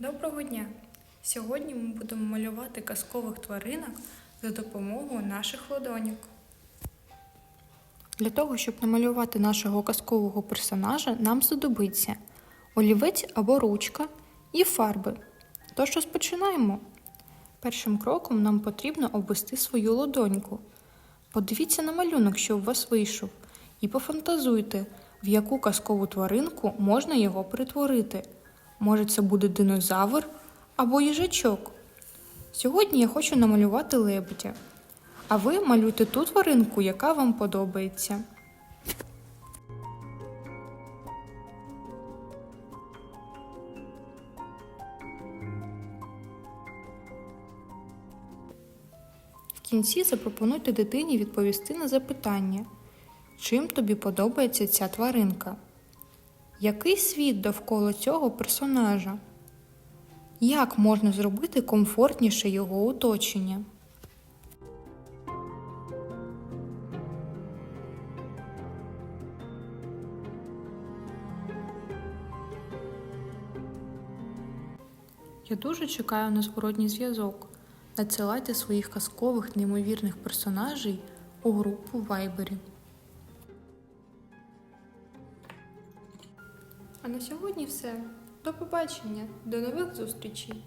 Доброго дня! Сьогодні ми будемо малювати казкових тваринок за допомогою наших ладоньок. Для того, щоб намалювати нашого казкового персонажа, нам знадобиться олівець або ручка і фарби. Тож розпочинаємо. Першим кроком нам потрібно обвести свою ладоньку. Подивіться на малюнок, що у вас вийшов, і пофантазуйте, в яку казкову тваринку можна його перетворити. Може, це буде динозавр або їжачок. Сьогодні я хочу намалювати лебедя. А ви малюйте ту тваринку, яка вам подобається. В кінці запропонуйте дитині відповісти на запитання, чим тобі подобається ця тваринка. Який світ довкола цього персонажа? Як можна зробити комфортніше його оточення? Я дуже чекаю на зворотній зв'язок. Надсилайте своїх казкових неймовірних персонажей у групу Вайбері. А на сьогодні все. До побачення, до нових зустрічей!